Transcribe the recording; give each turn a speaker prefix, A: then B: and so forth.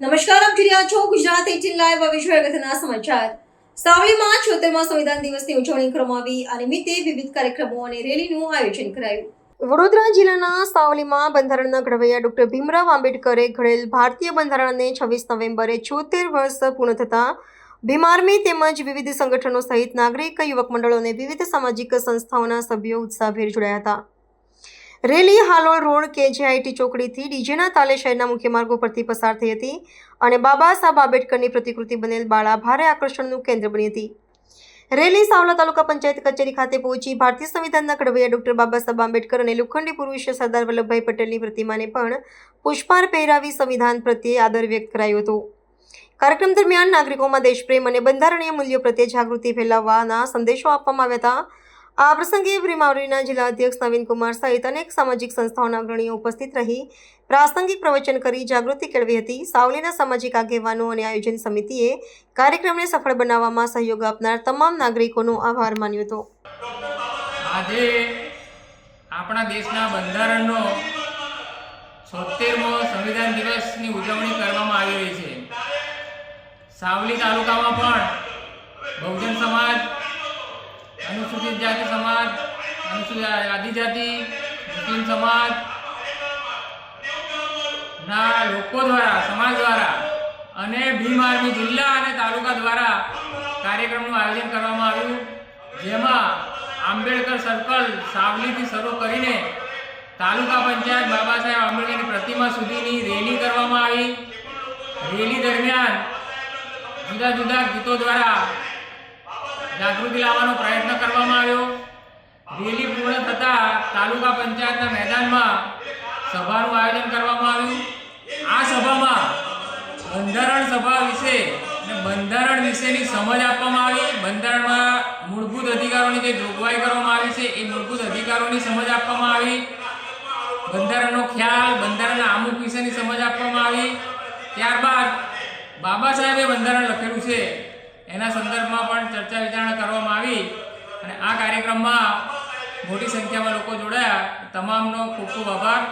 A: નમસ્કાર, આપ જોઈ રહ્યા છો ગુજરાત એટીન લાઈવ વિશ્વ અગત્યના સમાચાર. સાવલીમાં છોતેરમા સંવિધાન દિવસની ઉજવણી કરવામાં આવી આ નિમિત્તે વિવિધ કાર્યક્રમો અને રેલીનું આયોજન કરાયું. વડોદરા જિલ્લાના સાવલીમાં બંધારણના ઘડવૈયા ડોક્ટર ભીમરાવ આંબેડકરે ઘડેલ ભારતીય બંધારણને છવ્વીસ નવેમ્બરે છોતેર વર્ષ પૂર્ણ થતાં ભીમાર્મી તેમજ વિવિધ સંગઠનો સહિત નાગરિક, યુવક મંડળો અને વિવિધ સામાજિક સંસ્થાઓના સભ્યો ઉત્સાહભેર જોડાયા હતા. રેલી હાલોલ રોડ કેજીઆઈટી ચોકડીથી ડીજેના તાલે શહેરના મુખ્ય માર્ગો પરથી પસાર થઈ હતી અને બાબા સાહેબ આંબેડકરની પ્રતિકૃતિ બનેલ બાળા ભારે આકર્ષણનું કેન્દ્ર બની હતી. રેલી સાવલા તાલુકા પંચાયત કચેરી ખાતે પહોંચી ભારતીય સંવિધાનના ઘડવૈયા ડોક્ટર બાબા સાહેબ આંબેડકર અને લોખંડી પુરુષ સરદાર વલ્લભભાઈ પટેલની પ્રતિમાને પણ પુષ્પાર પહેરાવી સંવિધાન પ્રત્યે આદર વ્યક્ત કરાયો હતો. કાર્યક્રમ દરમિયાન નાગરિકોમાં દેશપ્રેમ અને બંધારણીય મૂલ્યો પ્રત્યે જાગૃતિ ફેલાવવાના સંદેશો આપવામાં આવ્યા હતા. આ પ્રસંગે ભીમાવરીના જિલ્લા અધ્યક્ષ નવીનકુમાર સહિત અનેક સામાજિક સંસ્થાઓના અગ્રણીઓ ઉપસ્થિત રહી પ્રાસંગિક પ્રવચન કરી જાગૃતિ કેળવી હતી. સાવલીના સામાજિક આગેવાનો અને આયોજન સમિતિએ કાર્યક્રમને સફળ બનાવવામાં સહયોગ આપનાર તમામ નાગરિકોનો આભાર માન્યો હતો.
B: આજે આપણા દેશના બંધારણનો છોતેરમો સંવિધાન દિવસની ઉજવણી કરવામાં આવી રહી છે. સાવલી તાલુકામાં પણ બહુજન સમાજ અનુસૂચિત જાતિ સમાજ અનુસૂચિત આદિજાતિ મુસ્લિમ સમાજ ના લોકો દ્વારા સમાજ દ્વારા અને ભીમ આર્મી જિલ્લા અને તાલુકા દ્વારા કાર્યક્રમનું આયોજન કરવામાં આવ્યું, જેમાં આંબેડકર સર્કલ સાવલીથી શરૂ કરીને તાલુકા પંચાયત બાબા સાહેબ આંબેડકરની પ્રતિમા સુધીની રેલી કરવામાં આવી. રેલી દરમિયાન જુદા જુદા ગીતો દ્વારા જાગૃતિ લાવવાનો પ્રયત્ન કરવામાં આવ્યો. રેલી પૂર્ણ થતાં તાલુકા પંચાયતના મેદાનમાં સભાનું આયોજન કરવામાં આવ્યું. આ સભામાં બંધારણ સભા વિશે અને બંધારણ વિશેની સમજ આપવામાં આવી બંધારણમાં મૂળભૂત અધિકારોની જે જોગવાઈ કરવામાં આવી છે એ મૂળભૂત અધિકારોની સમજ આપવામાં આવી. બંધારણનો ખ્યાલ, બંધારણના અમુક વિશેની સમજ આપવામાં આવી. ત્યારબાદ બાબા સાહેબે બંધારણ લખેલું છે. એના સંદર્ભમાં પણ ચર્ચા વિચારણા કરવામાં આવી અને આ કાર્યક્રમમાં મોટી સંખ્યામાં લોકો જોડાયા. તમામનો ખૂબ ખૂબ આભાર.